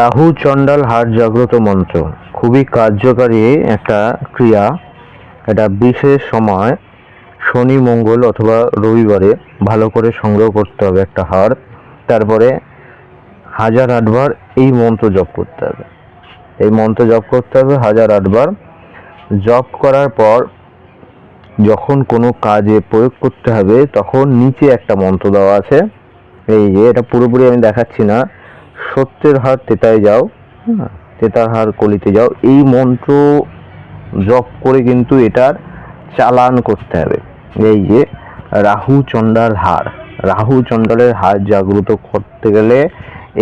রাহু চণ্ডাল হাট জাগ্রত মন্ত্র। খুবই কার্যকারী একটা ক্রিয়া। এটা বিশেষ সময়, শনি, মঙ্গল অথবা রবিবারে ভালো করে সংগ্রহ করতে হবে একটা হার। তারপরে হাজার আটবার এই মন্ত্র জপ করতে হবে। এই মন্ত্র জপ করতে হবে হাজার আটবার। জপ করার পর যখন কোনো কাজে প্রয়োগ করতে হবে, তখন নিচে একটা মন্ত্র দেওয়া আছে। এই যে, এটা পুরোপুরি আমি দেখাচ্ছি না। সত্যের হার তেতায় যাও হ্যাঁ, তেতার হার কলিতে যাও। এই মন্ত্র জপ করে কিন্তু এটার চালান করতে হবে। এই যে রাহু চণ্ডাল হার রাহু চণ্ডালের হার জাগ্রত করতে গেলে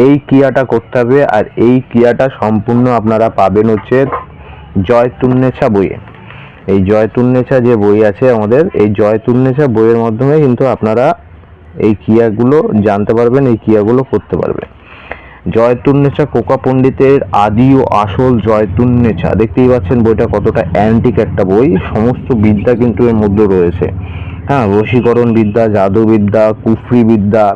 এই ক্রিয়াটা করতে হবে আর এই ক্রিয়াটা সম্পূর্ণ আপনারা পাবেন হচ্ছে জয়তুন্নেছা বইয়ে। এই জয়তুন্নেছা যে বই আছে আমাদের এই জয়তুন্নেছা বইয়ের মাধ্যমে কিন্তু আপনারা এই ক্রিয়াগুলো জানতে পারবেন এই ক্রিয়াগুলো করতে পারবেন। জয়তুন্নেছা কোকা পণ্ডিতের আদি ও আসল জয়তুন্নেছা। দেখতেই পাচ্ছেন বইটা কতটা অ্যান্টিক একটা বই। সমস্ত বিদ্যা কিন্তু এর মধ্যে রয়েছে। হ্যাঁ বশীকরণ বিদ্যা জাদুবিদ্যা কুফরি বিদ্যা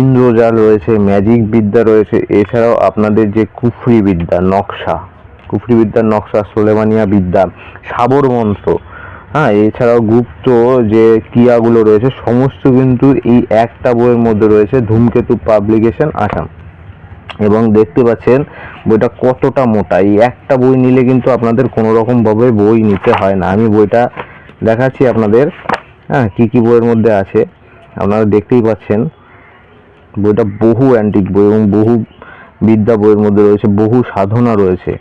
ইন্দ্রজাল রয়েছে ম্যাজিক বিদ্যা রয়েছে। এছাড়াও আপনাদের যে কুফরি বিদ্যা, নকশা, কুফরি বিদ্যার নকশা, সোলেমানিয়া বিদ্যা, সাবর মন্ত্র হ্যাঁ এছাড়াও গুপ্ত যে ক্রিয়াগুলো রয়েছে, সমস্ত কিন্তু এই একটা বইয়ের মধ্যে রয়েছে ধূমকেতু পাবলিকেশন আসাম। এবং দেখতে পাচ্ছেন বইটা কতটা মোটা। এই একটা বই নিলে কিন্তু আপনাদের কোনো রকম ভাবে বই নিতে হয় না। আমি বইটা দেখাচ্ছি আপনাদের। হ্যাঁ কি কি বইয়ের মধ্যে আছে। আপনারা দেখতেই পাচ্ছেন। বইটা বহু অ্যান্টিক বই এবং বহু বিদ্যা বইয়ের মধ্যে রয়েছে। বহু সাধনা রয়েছে।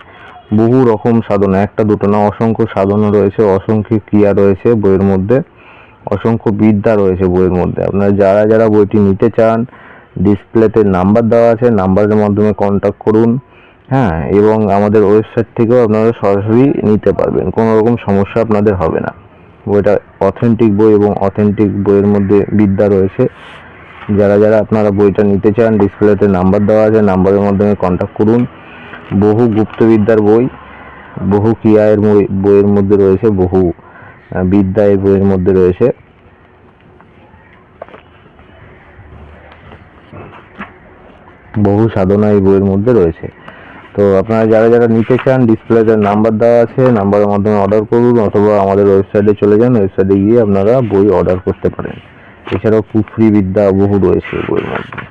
বহু রকম সাধনা। একটা, দুটো না, অসংখ্য সাধনা রয়েছে, অসংখ্য ক্রিয়া রয়েছে বইয়ের মধ্যে। অসংখ্য বিদ্যা রয়েছে বইয়ের মধ্যে। আপনারা যারা যারা বইটি নিতে চান ডিসপ্লেতে নাম্বার দেওয়া আছে নাম্বারের মাধ্যমে কন্ট্যাক্ট করুন হ্যাঁ এবং আমাদের ওয়েবসাইট থেকেও আপনারা সরাসরি নিতে পারবেন, কোনো রকম সমস্যা আপনাদের হবে না। বইটা অথেন্টিক বই এবং অথেন্টিক বইয়ের মধ্যে বিদ্যা রয়েছে। যারা যারা আপনারা বইটা নিতে চান ডিসপ্লেতে নাম্বার দেওয়া আছে নাম্বারের মাধ্যমে কন্ট্যাক্ট করুন। বহু গুপ্তবিদ্যার বই, বহু ক্রিয়ায়ের বই- বইয়ের মধ্যে রয়েছে, বহু বিদ্যা এই বইয়ের মধ্যে রয়েছে। বহু সাধনা এই বইয়ের মধ্যে রয়েছে। তো আপনারা যারা যারা নিতে চান ডিসপ্লেতে নাম্বার দেওয়া আছে নাম্বারের মাধ্যমে অর্ডার করুন, অথবা আমাদের ওয়েবসাইটে চলে যান ওয়েবসাইটে গিয়ে আপনারা বই অর্ডার করতে পারেন। এছাড়াও কুফরি বিদ্যা বহু রয়েছে বইয়ের মধ্যে